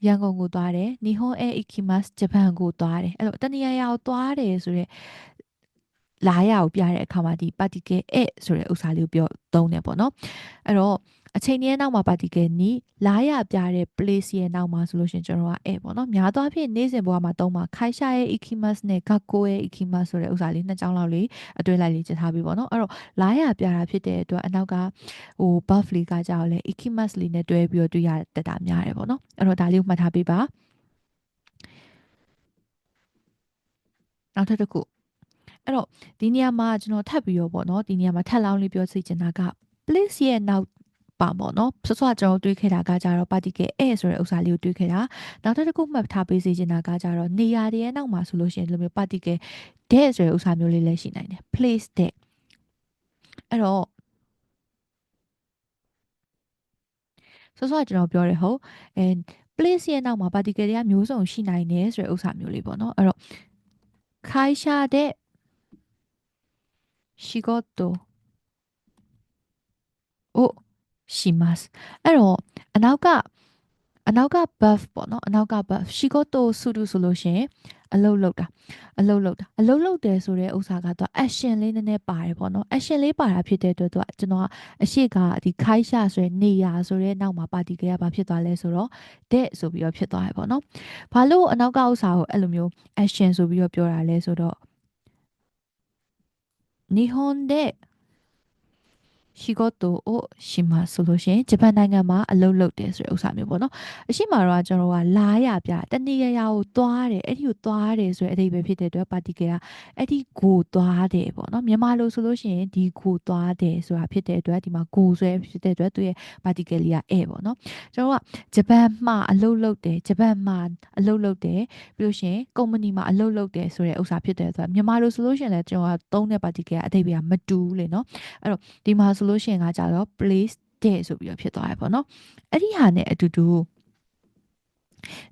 ရန်ကုန်ကိုသွားတယ်နီဟွန်အဲ ikimas ဂျပန်ကိုသွားတယ်အဲ့တော့တနေရာရာကိုသွားတယ်ဆိုတဲ့လာရကိုပြတဲ့အခါမှာဒီ particle အဲဆိုတဲ့ဥစ္စာလေးကိုပြောသုံးတယ်ပေါ့နော်အဲ့တော့ အချိန်ရဲ့နောက်မှာ particle နီလာရပြတဲ့ place ရဲ့နောက်မှာဆိုလို့ရှိရင်ကျွန်တော်ကအဲ့ပေါ့နော်များသောအားဖြင့်နေ့စဉ်ဘဝမှာသုံးပါခိုင်ရှာရဲ့ ikimas နဲ့ gakko ရဲ့ ikimas ဆိုတဲ့ဥစ္စာလေးနှစ်ကြောင်းလောက်လေးအတွဲလိုက်လေးချက်ထားပြီးပေါ့နော်အဲ့တော့လာရပြတာဖြစ်တဲ့အတွက်အနောက်ကဟို buff လေးကကြောက်လဲ ikimas လေးနဲ့တွဲပြီးတော့တွေ့ရတတ်တာများတယ်ပေါ့နော်အဲ့တော့ဒါလေးကိုမှတ်ထားပေးပါနောက်ထပ်တစ်ခုအဲ့တော့ဒီနေရာမှာကျွန်တော်ထပ်ပြီးတော့ပေါ့နော်ဒီနေရာမှာထပ်လောင်းလေးပြောစီချင်တာက place ရဲ့နောက် ပါပေါ့နော်ဆွဆွကျွန်တော်တွေးခဲ့တာကကြတော့ particle အဲဆိုတဲ့ဥစ္စာလေးကိုတွေးခဲ့တာနောက်တစ်ခုမှတ်ထားပေးစီချင်တာကကြတော့နေရာတွေရဲ့နောက်မှာဆိုလို့ရှိရင်ဒီလိုမျိုး particle that ဆိုတဲ့ဥစ္စာမျိုးလေးလည်းရှိနိုင်တယ် place that အဲ့တော့ဆွဆွကျွန်တော်ပြောရဟုတ်အဲ place ရဲ့နောက်မှာ particle တွေကမျိုးစုံရှိနိုင်တယ်ဆိုတဲ့ဥစ္စာမျိုးလေးပေါ့နော်အဲ့တော့ခိုင်ရှာတဲ့仕事を しますအဲ့တော့အနောက်ကအနောက်က buff ပေါ့နော်အနောက်က buff ရှိကိုတိုဆူတူဆိုလို့ရှင်အလုတ်လုတ်တာအလုတ်လုတ်တာအလုတ်လုတ်တယ်ဆိုတဲ့ဥစ္စာကတော့ action လေးနည်းနည်းပါတယ်ပေါ့နော် action လေးပါတာဖြစ်တဲ့အတွက်သူကကျွန်တော်ကအရှိကဒီခိုင်းရှာဆိုတဲ့နေရာဆိုတဲ့နောက်မှာပါတီကရပါဖြစ်သွားလဲဆိုတော့ that ဆိုပြီးတော့ဖြစ်သွားရပေါ့နော်ဘာလို့အနောက်ကဥစ္စာကိုအဲ့လိုမျိုး action ဆိုပြီးတော့ပြောတာလဲဆိုတော့日本で ရှိကောတိုအိုရှိမဆိုလို့ရှင်ဂျပန်နိုင်ငံမှာအလုပ်လုပ်တယ်ဆိုတဲ့ဥစ္စာမျိုးပေါ့နော်အရှိမတော့ကျွန်တော်ကလာရပြတနေရရကိုသွားတယ်အဲ့ဒီကိုသွားတယ်ဆိုတဲ့အဓိပ္ပာယ်ဖြစ်တဲ့အတွက် particle ကအဲ့ဒီကိုသွားတယ်ပေါ့နော်မြန်မာလိုဆိုလို့ရှင်ဒီကိုသွားတယ်ဆိုတာဖြစ်တဲ့အတွက်ဒီမှာကိုဆွဲဖြစ်တဲ့အတွက်သူရဲ့ particle လေးက a ပေါ့နော်ကျွန်တော်ကဂျပန်မှာအလုပ်လုပ်တယ်ဂျပန်မှာအလုပ်လုပ်တယ်ပြီးလို့ရှင်ကုမ္ပဏီမှာအလုပ်လုပ်တယ်ဆိုတဲ့ဥစ္စာဖြစ်တယ်ဆိုတာမြန်မာလိုဆိုလို့ရှင်လည်းကျွန်တော်ကသုံးတဲ့ particle ကအဓိပ္ပာယ်ကမတူဘူးလေနော်အဲ့တော့ဒီမှာဆိုလို့ရှိရင်ကကြတော့ place there ဆိုပြီးတော့ဖြစ်သွားရပေါ့နော်အဲ့ဒီဟာနဲ့အတူတူ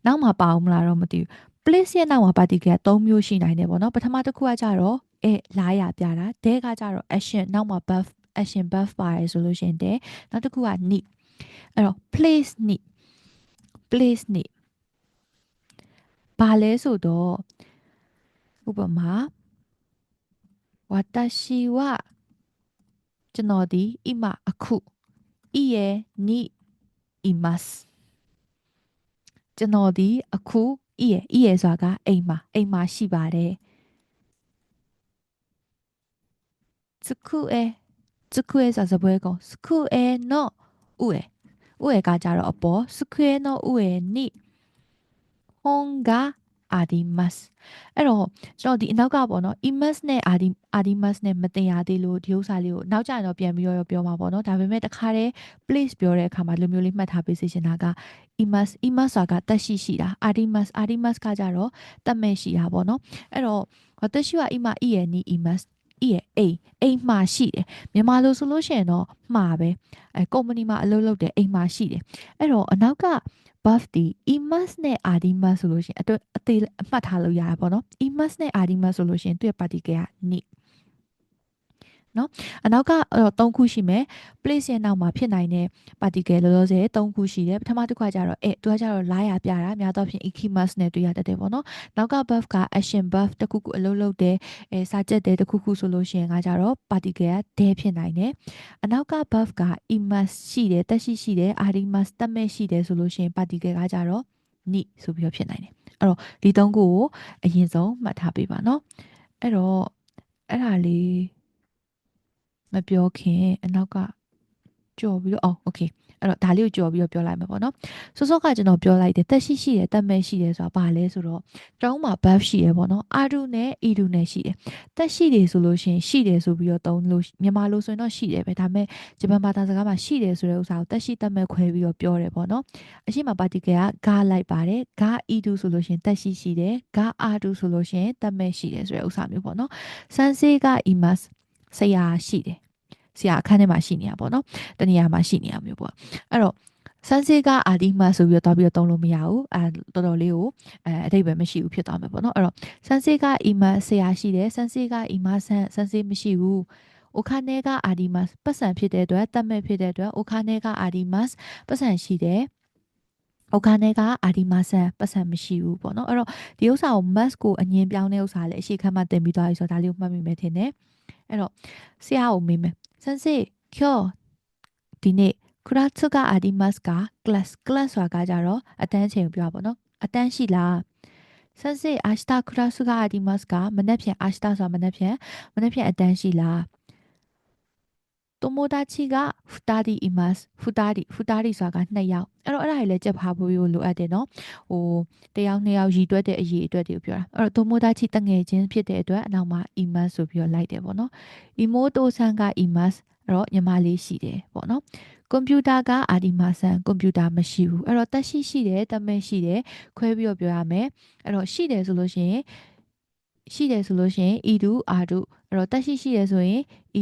နောက်မှာပါအောင်မလားတော့မသိဘူး place ရဲ့နောက်မှာ particle က3မျိုးရှိနိုင်တယ်ပေါ့နော်ပထမတစ်ခုကကြတော့အဲလာရပြတာဒဲကကြတော့ action နောက်မှာ buff action buff ပါတယ်ဆိုလို့ရှိရင်တဲ့နောက်တစ်ခုက need အဲ့တော့ place need place need ဘာလဲဆိုတော့ဥပမာဝါတရှိဝ ကျွန်တော်ဒီအမအခုいいえにいますကျွန်တော်ဒီအခုいいえいいえဆိုတာကအိမ်မှာအိမ်မှာရှိပါတယ်つくえつくえဆိုတာစပွဲကောင်つくえの上上ကကြတော့အပေါ်つくえの上に本が Artemis အဲ့တော့ကျွန်တော်ဒီအနောက်ကပေါ့နော် Emas နဲ့ Artemis နဲ့မတင်ရသေးလို့ဒီဥစ္စာလေးကိုနောက်ကျရင်တော့ပြန်ပြီးတော့ပြောမှာပေါ့နော်ဒါပေမဲ့တခါတည်း place ပြောတဲ့အခါမှာလူမျိုးလေးမှတ်ထားပေးစေချင်တာက Emas Emas ဆိုတာကတက်ရှိရှိတာ Artemis Artemis ကကြတော့တက်မဲ့ရှိတာပေါ့နော်အဲ့တော့တက်ရှိက Ima E ရဲ့ ni Emas ဤရဲ့အိမ်အိမ်မှာရှိတယ်မြန်မာလိုဆိုလို့ရှိရင်တော့မှာပဲအဲကုမ္ပဏီမှာအလုပ်လုပ်တယ်အိမ်မှာရှိတယ်အဲ့တော့အနောက်က buff ဒီ imas နဲ့ adimas ဆိုလို့ရှိရင်အတွက်အသေးအမှတ်ထားလို့ရတာပေါ့နော် imas နဲ့ adimas ဆိုလို့ရှိရင်သူ့ရဲ့ particle က ni နော်အနောက်က3ခုရှိမယ် place ရဲ့နောက်မှာဖြစ်နိုင်တဲ့ particle လောလောဆယ်3ခုရှိတယ်ပထမတစ်ခုကကြတော့အဲသူကကြတော့ lie ရပြတာများသောအားဖြင့် ekimas နဲ့တွေ့ရတတ်တယ်ပေါ့နော်နောက်က buff က action buff တစ်ခုခုအလုပ်လုပ်တယ်အဲစာချက်တယ်တစ်ခုခုဆိုလို့ရှိရင်ကကြတော့ particle က de ဖြစ်နိုင်တယ်အနောက်က buff က imas ရှိတယ်တက်ရှိရှိတယ် arimas တက်မဲ့ရှိတယ်ဆိုလို့ရှိရင် particle ကကြတော့ ni ဆိုပြီးတော့ဖြစ်နိုင်တယ်အဲ့တော့ဒီ3ခုကိုအရင်ဆုံးမှတ်ထားပေးပါနော်အဲ့တော့အဲ့ဒါလေး မပြောခင်အနောက်ကကြော်ပြီးတော့အော်โอเคအဲ့တော့ဒါလေးကိုကြော်ပြီးတော့ပြောလိုက်မှာပေါ့နော်စောစောကကျွန်တော်ပြောလိုက်တယ်တက်ရှိရှိတယ်တက်မဲ့ရှိတယ်ဆိုတာဘာလဲဆိုတော့ကျောင်းမှာ buff ရှိတယ်ပေါ့နော်အာဒုနဲ့အီဒုနဲ့ရှိတယ်တက်ရှိတယ်ဆိုလို့ရှိရင်ရှိတယ်ဆိုပြီးတော့သုံးလို့မြန်မာလိုဆိုရင်တော့ရှိတယ်ပဲဒါပေမဲ့ဂျပန်ဘာသာစကားမှာရှိတယ်ဆိုတဲ့ဥစ္စာကိုတက်ရှိတက်မဲ့ခွဲပြီးတော့ပြောတယ်ပေါ့နော်အရှိမပါတီကကဂါလိုက်ပါတယ်ဂါအီဒုဆိုလို့ရှိရင်တက်ရှိရှိတယ်ဂါအာဒုဆိုလို့ရှိရင်တက်မဲ့ရှိတယ်ဆိုတဲ့ဥစ္စာမျိုးပေါ့နော်ဆန်စေးကအီမတ် ဆရာရှိတယ်ဆရာအခန်းထဲမှာရှိနေတာပေါ့နော်တနေရာမှာရှိနေတာမျိုးပေါ့အဲ့တော့ဆန်းစေးကအာဒီမဆိုပြီးတော့တွားပြီးတော့တုံးလို့မရဘူးအဲတော်တော်လေးကိုအဲအတိတ်ပဲမရှိဘူးဖြစ်သွားမှာပေါ့နော်အဲ့တော့ဆန်းစေးကအီမဆရာရှိတယ်ဆန်းစေးကအီမဆန်းဆန်းစေးမရှိဘူးအိုခါနဲကအာဒီမတ်ပတ်စံဖြစ်တဲ့အတွက်တတ်မဲ့ဖြစ်တဲ့အတွက်အိုခါနဲကအာဒီမတ်ပတ်စံရှိတယ်အောက်ကနဲ့ကအာဒီမာဆန်ပတ်စံမရှိဘူးပေါ့နော်အဲ့တော့ဒီဥစ္စာကို mask ကိုအငင်းပြောင်းတဲ့ဥစ္စာလည်းအရှိခမ်းမတင်ပြီးသွားပြီဆိုတော့ဒါလေးကိုမှတ်မိမယ်ထင်တယ် အဲ့တော့ဆရာကိုမေးမယ်先生今日ဒီနေ့クラスがありますか class class ဆိုတာကကြတော့အတန်းချိန်ကိုပြောပါတော့အတန်းရှိလား先生明日クラスがありますかမနေ့ဖြန်明日ဆိုတာမနေ့ဖြန်မနေ့ဖြန်အတန်းရှိလား 友達が2人います2人2人ဆိုတာက2ယောက်အဲ့တော့အဲ့ဒါကြီးလည်းကြက်ဖားဖို့လိုအပ်တယ်နော်ဟိုတယောက်နှစ်ယောက်ရည်တွက်တဲ့အရေးအတွက်တွေကိုပြောတာအဲ့တော့友達တငယ်ချင်းဖြစ်တဲ့အတွက်အနောက်မှာ imas ဆိုပြီးတော့လိုက်တယ်ပေါ့နော် imoto san က imas အဲ့တော့ညီမလေးရှိတယ်ပေါ့နော်ကွန်ပျူတာကအာဒီမာဆန်ကွန်ပျူတာမရှိဘူးအဲ့တော့တက်ရှိရှိတယ်တမဲရှိတယ်ခွဲပြီးတော့ပြောရမယ်အဲ့တော့ရှိတယ်ဆိုလို့ရှိရင်ရှိတယ်ဆိုလို့ရှိရင် e တူ r တူအဲ့တော့တက်ရှိရှိတယ်ဆိုရင် e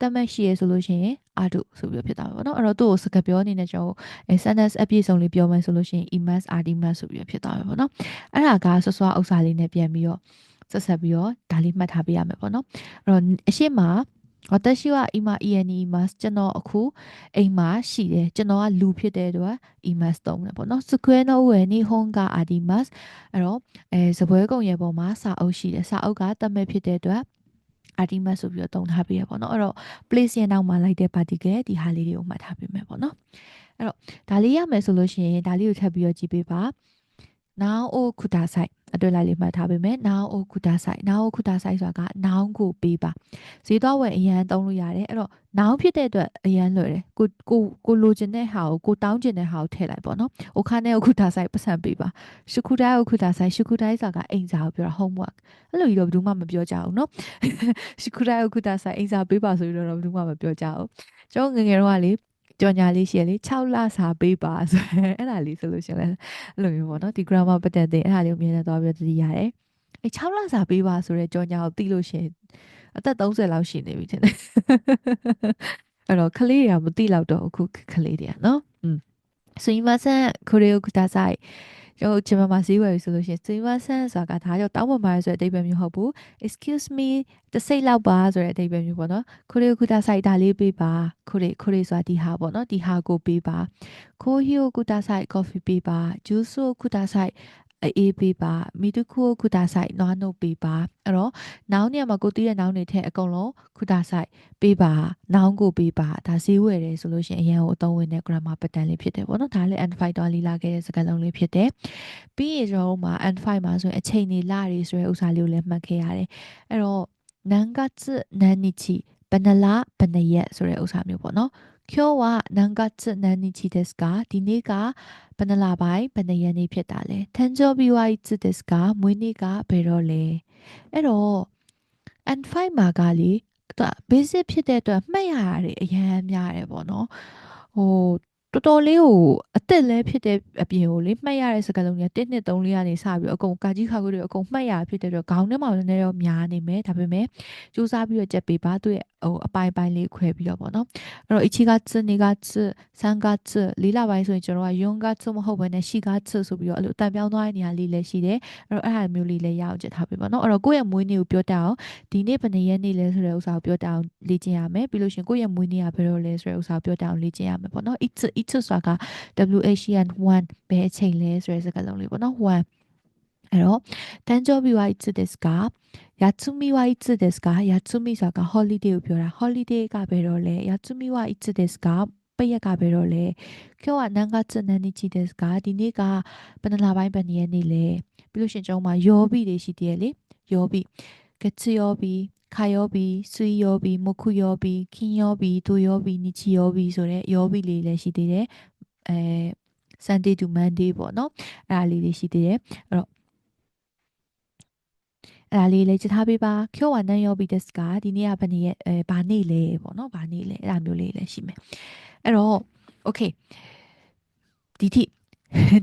တူတက်မှတ်ရှိရဆိုလို့ရှိရင်အာတုဆိုပြီးဖြစ်သွားမှာပေါ့နော်အဲ့တော့သူ့ကိုစကားပြောအနေနဲ့ကျွန်တော်အဲ sentence အပြည့်စုံလေးပြောမယ်ဆိုလို့ရှိရင် emas artimas ဆိုပြီးဖြစ်သွားမှာပေါ့နော်အဲ့ဒါကဆွဆွဥစ္စာလေးနဲ့ပြန်ပြီးတော့ဆက်ဆက်ပြီးတော့ဒါလေးမှတ်ထားပေးရမယ်ပေါ့နော်အဲ့တော့အရှိမ私は今家にいますကျွန်တော်အခုအိမ်မှာရှိတယ်ကျွန်တော်ကလူဖြစ်တဲ့အတွက် imas သုံးတယ်ပေါ့နော်机の上に本がありますအဲ့တော့အဲစပွဲကုံရဲ့ပေါ်မှာစာအုပ်ရှိတယ်စာအုပ်ကတတ်မဲ့ဖြစ်တဲ့အတွက် artimat ဆိုပြီးတော့တုံထားပေးရပေါ့နော်အဲ့တော့ place ရဲ့နောက်မှာလိုက်တဲ့ particle ဒီဟာလေးတွေကိုမှတ်ထားပေးမယ်ပေါ့နော်အဲ့တော့ဒါလေးရမယ်ဆိုလို့ရှိရင်ဒါလေးကိုထပ်ပြီးတော့ကြည့်ပေးပါ now o kudasai အတွဲလိုက်လေးမှတ်ထားပေးမယ် now o kudasai now o kudasai ဆိုတာက noun ကိုပေးပါဈေးသွားဝယ်အရန်သုံးလို့ရတယ်အဲ့တော့ noun ဖြစ်တဲ့အတွက်အရန်လွယ်တယ်ကိုကိုကိုလိုချင်တဲ့ဟာကိုကိုတောင်းချင်တဲ့ဟာကိုထည့်လိုက်ပေါ့နော် okane o kudasai ပတ်စံပေးပါ shukudai o kudasai shukudai ဆိုတာကအိမ်စာကိုပြောတာ homework အဲ့လိုကြီးတော့ဘယ်သူမှမပြောကြဘူးနော် shukudai o kudasai အိမ်စာပေးပါဆိုပြီးတော့ဘယ်သူမှမပြောကြဘူးကျွန်တော်ငငယ်တော့ကလေ ကြော်ညာလေးရှိရလေ6လစာပေးပါဆိုရင်အဲ့ဒါလေးဆိုလို့ရှိရင်အဲ့လိုမျိုးပေါ့နော်ဒီ grammar ပတ်သက်တဲ့အဲ့ဒါလေးကိုမြင်နေတော့ပြီးတော့တတိရတယ်အဲ6လစာပေးပါဆိုတဲ့ကြော်ညာကိုသိလို့ရှိရင်အသက်30လောက်ရှိနေပြီထင်တယ်အဲ့တော့ကလေးတွေကမသိတော့တော့အခုကလေးတွေကနော်อืมすいませんこれをください ကျွန်တော်ဂျပန်မှာဈေးဝယ်ပြီဆိုလို့ရှိရင် sumimasen ဆိုတာကဒါကြောင့်တောင်းပန်ပါတယ်ဆိုတဲ့အဓိပ္ပာယ်မျိုးဟုတ်ဘူး excuse me တစိတ်လောက်ပါဆိုတဲ့အဓိပ္ပာယ်မျိုးပေါ့နော်ခိုရီကူတာဆိုင်ဒါလေးပေးပါခိုရီခိုရီဆိုတာဒီဟာပေါ့နော်ဒီဟာကိုပေးပါခိုဟီယိုကူတာဆိုင် coffee ပေးပါ juice ကိုကူတာဆိုင် အေးပေးပါမိတုခုခုတာဆိုင်နွားနှုတ်ပေးပါအဲ့တော့နောင်နေရာမှာကိုတီးတဲ့နောင်တွေထက်အကုန်လုံးခုတာဆိုင်ပေးပါနောင်ကိုပေးပါဒါဈေးဝယ်တယ်ဆိုလို့ရှိရင်အရင်ကိုအသုံးဝင်တဲ့ grammar pattern လေးဖြစ်တယ်ပေါ့နော်ဒါလည်း and fight တော့လီလာခဲ့တဲ့စကားလုံးလေးဖြစ်တယ်ပြီးရင်ကျွန်တော်တို့မှာ and fight မှာဆိုရင်အချိန်နေလာတွေဆိုတဲ့ဥစ္စာလေးကိုလည်းမှတ်ခဲ့ရတယ်အဲ့တော့နန်ကツနန်နီချီဘယ်နှလဘယ်နှရက်ဆိုတဲ့ဥစ္စာမျိုးပေါ့နော် 今日は何月何日ですかဒီနေ့ကဘယ်နှလပိုင်းဘယ်နှရက်နေ့ဖြစ်တာလဲ誕生日はいつですかမွေးနေ့ကဘယ်တော့လဲအဲ့တော့ and5 မှာကလေသူက basic ဖြစ်တဲ့အတွက်မှတ်ရတာတွေအများများတယ်ပေါ့နော်ဟို တော်တော်လေးကိုအစ်စ်လဲဖြစ်တဲ့အပြင်ကိုလေမှတ်ရတဲ့စကားလုံးတွေက1နှစ်3လေးကနေစပြီးအကုန်ကာကြီးခါခွေတွေအကုန်မှတ်ရဖြစ်တဲ့အတွက်ခေါင်းထဲမှာလည်းနည်းနည်းတော့များနေမယ်ဒါပေမဲ့စူးစမ်းပြီးတော့ကြက်ပေးပါသူ့ရဲ့ဟိုအပိုင်းပိုင်းလေးခွဲပြီးတော့ပေါ့နော်အဲ့တော့1ကချ2ကချ3ကချလေးလာပိုင်းဆိုရင်ကျွန်တော်ကယွန်ကချမဟုတ်ဘဲနဲ့ရှိကချဆိုပြီးတော့အဲ့လိုတန်ပြောင်းသွားတဲ့နေရာလေးလည်းရှိတယ်အဲ့တော့အဲ့ဟာမျိုးလေးလည်းရအောင်ကြက်ထားပေးပါနော်အဲ့တော့ကိုယ့်ရဲ့မွေးနေ့ကိုပြောတတ်အောင်ဒီနေ့ဘယ်နှစ်ရက်နေ့လဲဆိုတဲ့ဥစ္စာကိုပြောတတ်အောင်လေ့ကျင့်ရမယ်ပြီးလို့ရှိရင်ကိုယ့်ရဲ့မွေးနေ့ကဘယ်လိုလဲဆိုတဲ့ဥစ္စာကိုပြောတတ်အောင်လေ့ကျင့်ရမယ်ပေါ့နော် it's it's ဆိုတာက WHN 1ဘယ်အချိန်လဲဆိုတဲ့စကားလုံးလေးပေါ့နော်1အဲ့တော့誕生日はいつですか休みはいつですか休みဆိုတာက holiday ကိုပြောတာ holiday ကဘယ်တော့လဲ休みはいつですかပရက်ကဘယ်တော့လဲ今日は何月何日ですかဒီနေ့ကဘယ်နှလပိုင်းဘယ်နှစ်ရက်နေ့လဲပြီးလို့ရှိရင်ကျွန်တော်မှာယောဘီတွေရှိသေးတယ်လေယောဘီ Getsuyobi, Kayobi, Suiyobi, Mokuyobi, Kinyobi, Toyobi, Nichiyobi ဆိုတဲ့ Yobi လေးလည်းရှိသေးတယ်။အဲ Sunday to Monday ပေါ့နော်။အဲ့ဒါလေးတွေရှိသေးတယ်။အဲ့တော့အဲ့ဒါလေးလည်းကြည့်ထားပေးပါ။ကျော်ဝနန်ယောဘီဒက်စကဒီနေ့ကဘယ်နေ့ရဲ့အဲဘာနေ့လဲပေါ့နော်။ဘာနေ့လဲအဲ့ဒါမျိုးလေးလည်းရှိမယ်။အဲ့တော့ okay ဒီထိ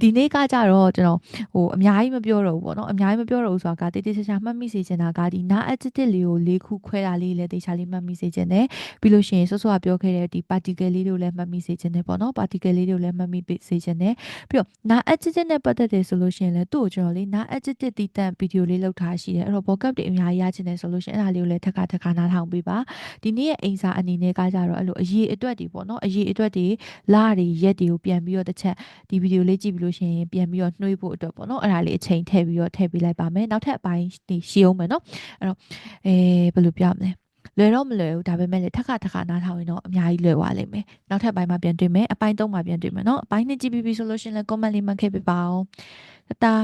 ဒီနေ့ကကြတော့ကျွန်တော်ဟိုအများကြီးမပြောတော့ဘူးပေါ့နော်အများကြီးမပြောတော့ဘူးဆိုတာကတိတိကျကျမှတ်မိစေချင်တာကဒီနာ adjective လေးကို၄ခုခွဲတာလေးလည်းတေချာလေးမှတ်မိစေချင်တယ်ပြီးလို့ရှိရင်ဆော့ဆော့ကပြောခဲ့တဲ့ဒီ particle လေးတွေကိုလည်းမှတ်မိစေချင်တယ်ပေါ့နော် particle လေးတွေကိုလည်းမှတ်မိစေချင်တယ်ပြီးတော့နာ adjective နဲ့ပတ်သက်တယ်ဆိုလို့ရှိရင်လည်းသူ့ကိုကျွန်တော်လေးနာ adjective တည်တံ့ဗီဒီယိုလေးလောက်ထားရှိတယ်အဲ့တော့ vocab တွေအများကြီးရချင်တယ်ဆိုလို့ရှိရင်အဲ့ဒါလေးကိုလည်းထပ်ခါထပ်ခါနားထောင်ပေးပါဒီနေ့ရဲ့အိမ်စာအနေနဲ့ကကြတော့အဲ့လိုအရေးအတွက်တွေပေါ့နော်အရေးအတွက်တွေလာတွေရက်တွေကိုပြန်ပြီးတော့တစ်ချက်ဒီဗီဒီယိုလေးကြည့်ပြီးလို့ရှိရင်ပြန်ပြီးတော့နှွှေးဖို့အတွက်ပေါ့နော်အဲ့ဒါလေးအချိန်ထည့်ပြီးတော့ထည့်ပေးလိုက်ပါမယ်နောက်ထပ်အပိုင်းဒီရှင်းအောင်မယ်နော်အဲ့တော့အဲဘယ်လိုပြောမလဲလွယ်တော့မလွယ်ဘူးဒါပေမဲ့လည်းထက်ခါထက်ခါနားထောင်ရင်တော့အများကြီးလွယ်သွားလိမ့်မယ်နောက်ထပ်ပိုင်းမှာပြန်တွေ့မယ်အပိုင်း၃မှာပြန်တွေ့မယ်နော်အပိုင်းနှစ်ကြည့်ပြီးပြီဆိုလို့ရှိရင်လည်း comment လေးမှတ်ခဲ့ပေးပါအောင်တတာ